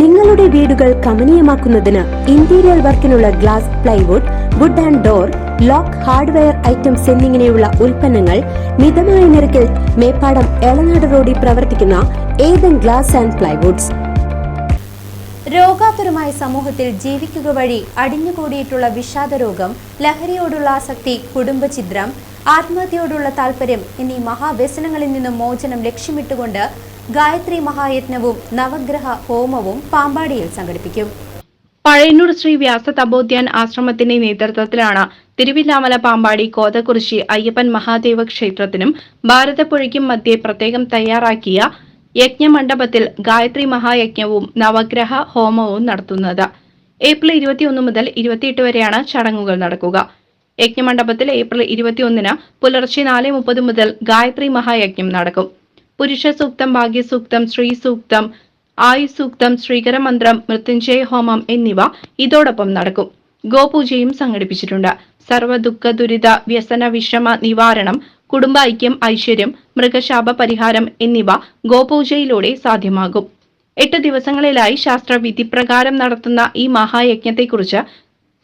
നിങ്ങളുടെ വീടുകൾ കമനീയമാക്കുന്നതിന് interior വർക്കിനുള്ള glass plywood wood and door lock hardware items എന്നിങ്ങനെയുള്ള ഉൽപ്പന്നങ്ങൾ മിതമായ നിരക്കിൽ മേപ്പാടം എളനാട് റോഡിൽ പ്രവർത്തിക്കുന്ന ഏതൻ ഗ്ലാസ് ആൻഡ് പ്ലൈവുഡ്സ് രോഗാതുരമായ സമൂഹത്തിൽ ജീവിക്കുക വഴി അടിഞ്ഞുകൂടിയിട്ടുള്ള വിഷാദ രോഗം ലഹരിയോടുള്ള ആസക്തി കുടുംബചിത്രം ആത്മഹത്യയോടുള്ള താല്പര്യം എന്നീ മഹാവ്യസനങ്ങളിൽ നിന്നും മോചനം ലക്ഷ്യമിട്ടുകൊണ്ട് ഗായത്രി മഹായജ്ഞവും നവഗ്രഹ ഹോമവും പാമ്പാടിയിൽ സംഘടിപ്പിക്കും. പഴയന്നൂർ ശ്രീ വ്യാസ തപോദ്യാൻ ആശ്രമത്തിന്റെ നേതൃത്വത്തിലാണ് തിരുവില്ലാമല പാമ്പാടി കോതകുറിശി അയ്യപ്പൻ മഹാദേവ ക്ഷേത്രത്തിനും ഭാരതപ്പുഴയ്ക്കും മധ്യേ പ്രത്യേകം തയ്യാറാക്കിയ യജ്ഞമണ്ഡപത്തിൽ ഗായത്രി മഹായജ്ഞവും നവഗ്രഹ ഹോമവും നടത്തുന്നത്. ഏപ്രിൽ ഇരുപത്തിയൊന്ന് മുതൽ ഇരുപത്തിയെട്ട് വരെയാണ് ചടങ്ങുകൾ നടക്കുക. യജ്ഞമണ്ഡപത്തിൽ ഏപ്രിൽ ഇരുപത്തിയൊന്നിന് പുലർച്ചെ നാല് മുപ്പത് മുതൽ ഗായത്രി മഹായജ്ഞം നടക്കും. പുരുഷ സൂക്തം ഭാഗ്യസൂക്തം ശ്രീ സൂക്തം ആയുസൂക്തം ശ്രീകരമന്ത്രം മൃത്യുഞ്ജയ ഹോമം എന്നിവ ഇതോടൊപ്പം നടക്കും. ഗോപൂജയും സംഘടിപ്പിച്ചിട്ടുണ്ട്. സർവ ദുഃഖ ദുരിത വ്യസന വിഷമ നിവാരണം കുടുംബ ഐക്യം ഐശ്വര്യം മൃഗശാപ പരിഹാരം എന്നിവ ഗോപൂജയിലൂടെ സാധ്യമാകും. എട്ട് ദിവസങ്ങളിലായി ശാസ്ത്രവിധി പ്രകാരം നടത്തുന്ന ഈ മഹായജ്ഞത്തെക്കുറിച്ച്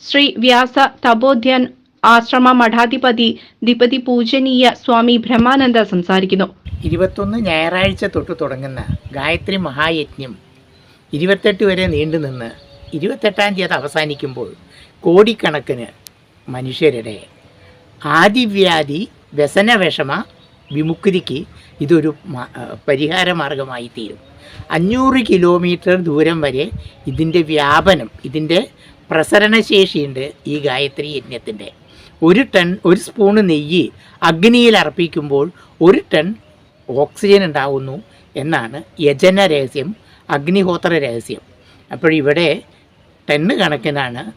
ശ്രീ വ്യാസ തപോധ്യൻ ആശ്രമ മഠാധിപതി ധിപതി പൂജനീയ സ്വാമി ബ്രഹ്മാനന്ദ സംസാരിക്കുന്നു. ഇരുപത്തൊന്ന് ഞായറാഴ്ച തൊട്ട് തുടങ്ങുന്ന ഗായത്രി മഹായജ്ഞം ഇരുപത്തെട്ട് വരെ നീണ്ടു നിന്ന് ഇരുപത്തെട്ടാം തീയതി അവസാനിക്കുമ്പോൾ കോടിക്കണക്കിന് മനുഷ്യരുടെ ആദിവ്യാധി വ്യസനവിഷമ വിമുക്തിക്ക് ഇതൊരു പരിഹാര മാർഗമായി തീരും. അഞ്ഞൂറ് കിലോമീറ്റർ ദൂരം വരെ ഇതിന്റെ വ്യാപനം ഇതിന്റെ പ്രസരണശേഷിയുണ്ട് ഈ ഗായത്രി യജ്ഞത്തിന്റെ. ഒരു ടൺ ഒരു സ്പൂണ് നെയ്യ് അഗ്നിയിൽ അർപ്പിക്കുമ്പോൾ ഒരു ടൺ ഓക്സിജൻ ഉണ്ടാകുന്നു എന്നാണ് യജന രഹസ്യം അഗ്നിഹോത്ര രഹസ്യം. അപ്പോൾ ഇവിടെ ടണ്ണ് കണക്കിനാണ്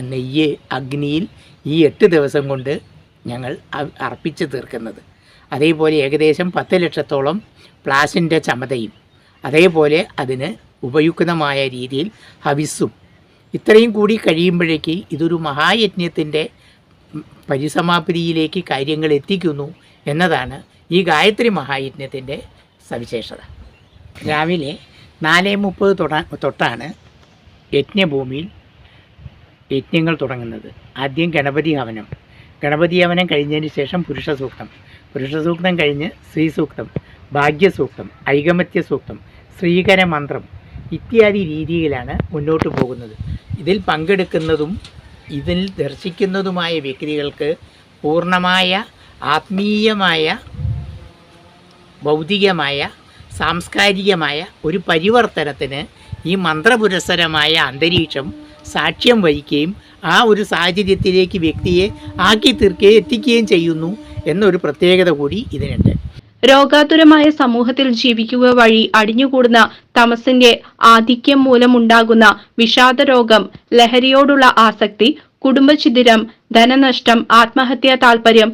നെയ്യ് അഗ്നിയിൽ ഈ എട്ട് ദിവസം കൊണ്ട് ഞങ്ങൾ അർപ്പിച്ച് തീർക്കുന്നത്. അതേപോലെ ഏകദേശം പത്ത് ലക്ഷത്തോളം പ്ലാസിന്റെ ചമതയും അതേപോലെ അതിന് ഉപയുക്തമായ രീതിയിൽ ഹവിസ്സും. ഇത്രയും കൂടി കഴിയുമ്പോഴേക്ക് ഇതൊരു മഹായജ്ഞത്തിന്റെ പരിസമാപ്തിയിലേക്ക് കാര്യങ്ങൾ എത്തിക്കുന്നു എന്നതാണ് ഈ ഗായത്രി മഹായജ്ഞത്തിന്റെ സവിശേഷത. രാവിലെ നാല് മുപ്പത് തൊട തൊട്ടാണ് യജ്ഞഭൂമിയിൽ യജ്ഞങ്ങൾ തുടങ്ങുന്നത്. ആദ്യം ഗണപതി ഹവനം. ഗണപതി ഹവനം കഴിഞ്ഞതിന് ശേഷം പുരുഷ സൂക്തം പുരുഷ സൂക്തം കഴിഞ്ഞ് സ്ത്രീ സൂക്തം ഭാഗ്യസൂക്തം ഐകമത്യ സൂക്തം ശ്രീകര മന്ത്രം ഇത്യാദി രീതിയിലാണ് മുന്നോട്ട് പോകുന്നത്. ഇതിൽ പങ്കെടുക്കുന്നതും ഇതിൽ ദർശിക്കുന്നതുമായ വ്യക്തികൾക്ക് പൂർണമായ ആത്മീയമായ ഭൗതികമായ സാംസ്കാരികമായ ഒരു പരിവർത്തനത്തിന് ഈ മന്ത്രപുരസരമായ അന്തരീക്ഷം സാക്ഷ്യം വഹിക്കുകയും ആ ഒരു സാഹചര്യത്തിലേക്ക് വ്യക്തിയെ ആക്കി തീർക്കുകയും എത്തിക്കുകയും ചെയ്യുന്നു എന്നൊരു പ്രത്യേകത കൂടി ഇതിനുണ്ട്. രോഗാതുരമായ സമൂഹത്തിൽ ജീവിക്കുക വഴി അടിഞ്ഞുകൂടുന്ന തമസിന്റെ ആധിക്യം മൂലമുണ്ടാകുന്ന വിഷാദരോഗം ലഹരിയോടുള്ള ആസക്തി കുടുംബഛിദിരം ധനനഷ്ടം ആത്മഹത്യാ താൽപര്യം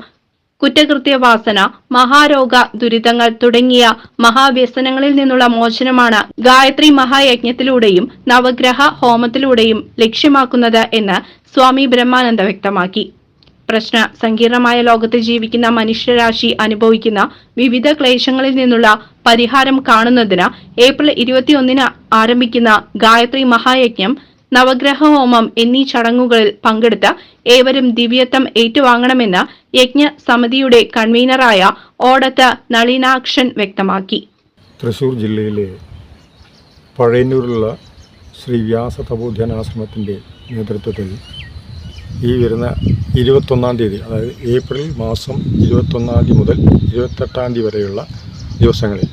കുറ്റകൃത്യവാസന മഹാരോഗ ദുരിതങ്ങൾ തുടങ്ങിയ മഹാവ്യസനങ്ങളിൽ നിന്നുള്ള മോചനമാണ് ഗായത്രി മഹായജ്ഞത്തിലൂടെയും നവഗ്രഹ ഹോമത്തിലൂടെയും ലക്ഷ്യമാക്കുന്നത് എന്ന് സ്വാമി ബ്രഹ്മാനന്ദ വ്യക്തമാക്കി. പ്രശ്ന. സങ്കീർണമായ ലോകത്ത് ജീവിക്കുന്ന മനുഷ്യരാശി അനുഭവിക്കുന്ന വിവിധ ക്ലേശങ്ങളിൽ നിന്നുള്ള പരിഹാരം കാണുന്നതിന് ഏപ്രിൽ ഇരുപത്തിയൊന്നിന് ആരംഭിക്കുന്ന ഗായത്രി മഹായജ്ഞം നവഗ്രഹ ഹോമം എന്നീ ചടങ്ങുകളിൽ പങ്കെടുത്ത് ഏവരും ദിവ്യത്വം ഏറ്റുവാങ്ങണമെന്ന് യജ്ഞ സമിതിയുടെ കൺവീനറായ ഓടത്ത് നളിനാക്ഷൻ വ്യക്തമാക്കി. തൃശൂർ ജില്ലയിലെ പഴയന്നൂരിലുള്ള ശ്രീ വ്യാസ തപോധ്യാനാശ്രമത്തിന്റെ നേതൃത്വത്തിൽ ഈ വരുന്ന ഇരുപത്തൊന്നാം തീയതി അതായത് ഏപ്രിൽ മാസം ഇരുപത്തൊന്നാം തീയതി മുതൽ ഇരുപത്തെട്ടാം തീയതി വരെയുള്ള ദിവസങ്ങളിൽ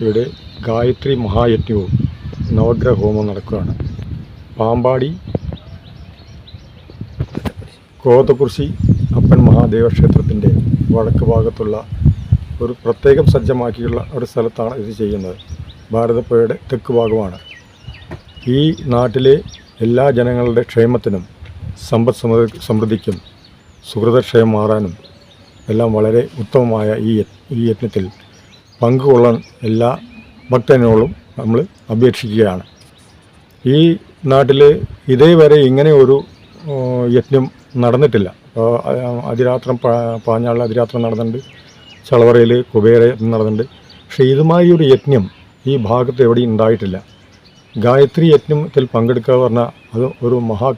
ഇവിടെ ഗായത്രി മഹായജ്ഞവും നവഗ്രഹ ഹോമവും നടക്കുകയാണ്. പാമ്പാടി കോതകുർശി അപ്പൻ മഹാദേവ ക്ഷേത്രത്തിന്റെ വടക്ക് ഭാഗത്തുള്ള ഒരു പ്രത്യേകം സജ്ജമാക്കിയുള്ള ഒരു സ്ഥലത്താണ് ഇത് ചെയ്യുന്നത്. ഭാരതപ്പുഴയുടെ തെക്ക് ഭാഗമാണ്. ഈ നാട്ടിലെ എല്ലാ ജനങ്ങളുടെ ക്ഷേമത്തിനും സമ്പദ് സമൃ- സമൃദ്ധിക്കും സുഹൃതക്ഷയം മാറാനും എല്ലാം വളരെ ഉത്തമമായ ഈ ഈ യജ്ഞത്തിൽ പങ്കുകൊള്ളാൻ എല്ലാ ഭക്തനോടും നമ്മൾ അപേക്ഷിക്കുകയാണ്. ഈ നാട്ടിൽ ഇതേവരെ ഇങ്ങനെ ഒരു യജ്ഞം നടന്നിട്ടില്ല. അതിരാത്രം പാഞ്ഞാളിൽ അതിരാത്രം നടന്നിട്ടുണ്ട്. ചളവറയിൽ കുബേര നടന്നിട്ടുണ്ട്. പക്ഷേ ഇതുമായി ഒരു യജ്ഞം ഈ ഭാഗത്ത് എവിടെയും ഉണ്ടായിട്ടില്ല. ഗായത്രി യജ്ഞത്തിൽ പങ്കെടുക്കുക പറഞ്ഞാൽ അത് ഒരു മഹാ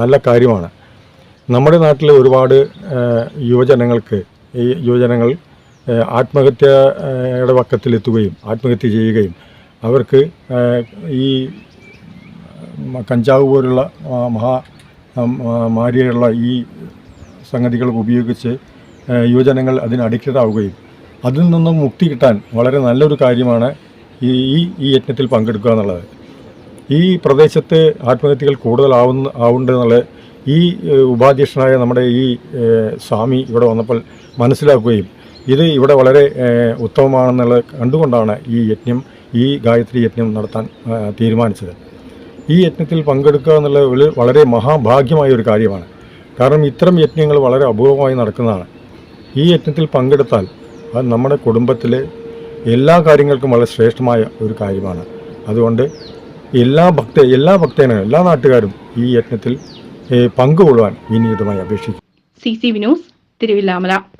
നല്ല കാര്യമാണ്. നമ്മുടെ നാട്ടിലെ ഒരുപാട് യുവജനങ്ങൾക്ക് ഈ യുവജനങ്ങൾ ആത്മഹത്യയുടെ പക്കത്തിലെത്തുകയും ആത്മഹത്യ ചെയ്യുകയും അവർക്ക് ഈ കഞ്ചാവ് പോലുള്ള മഹാ മാരിയുള്ള ഈ സംഗതികൾ ഉപയോഗിച്ച് യുവജനങ്ങൾ അതിന് അഡിക്റ്റഡ് ആവുകയും അതിൽ നിന്നും മുക്തി കിട്ടാൻ വളരെ നല്ലൊരു കാര്യമാണ് ഈ ഈ യജ്ഞത്തിൽ പങ്കെടുക്കുക എന്നുള്ളത്. ഈ പ്രദേശത്ത് ആത്മഹത്യകൾ കൂടുതലാവുന്ന ആവുണ്ടെന്നുള്ള ഈ ഏഹ്, ഉപാധ്യക്ഷനായ നമ്മുടെ ഈ സ്വാമി ഇവിടെ വന്നപ്പോൾ മനസ്സിലാക്കുകയും ഇത് ഇവിടെ വളരെ ഉത്തമമാണെന്നുള്ള കണ്ടുകൊണ്ടാണ് ഈ യജ്ഞം ഈ ഗായത്രി യജ്ഞം നടത്താൻ തീരുമാനിച്ചത്. ഈ യജ്ഞത്തിൽ പങ്കെടുക്കുക എന്നുള്ള വളരെ മഹാഭാഗ്യമായ ഒരു കാര്യമാണ്. കാരണം ഇത്തരം യജ്ഞങ്ങൾ വളരെ അപൂർവമായി നടക്കുന്നതാണ്. ഈ യജ്ഞത്തിൽ പങ്കെടുത്താൽ അത് നമ്മുടെ കുടുംബത്തിലെ എല്ലാ കാര്യങ്ങൾക്കും വളരെ ശ്രേഷ്ഠമായ ഒരു കാര്യമാണ്. അതുകൊണ്ട് എല്ലാ ഭക്ത എല്ലാ ഭക്തനും എല്ലാ നാട്ടുകാരും ഈ യജ്ഞത്തിൽ പങ്കുകൊള്ളുവാൻ വിനീതമായി അപേക്ഷിക്കും. C C Vinos Thiruvilwamala.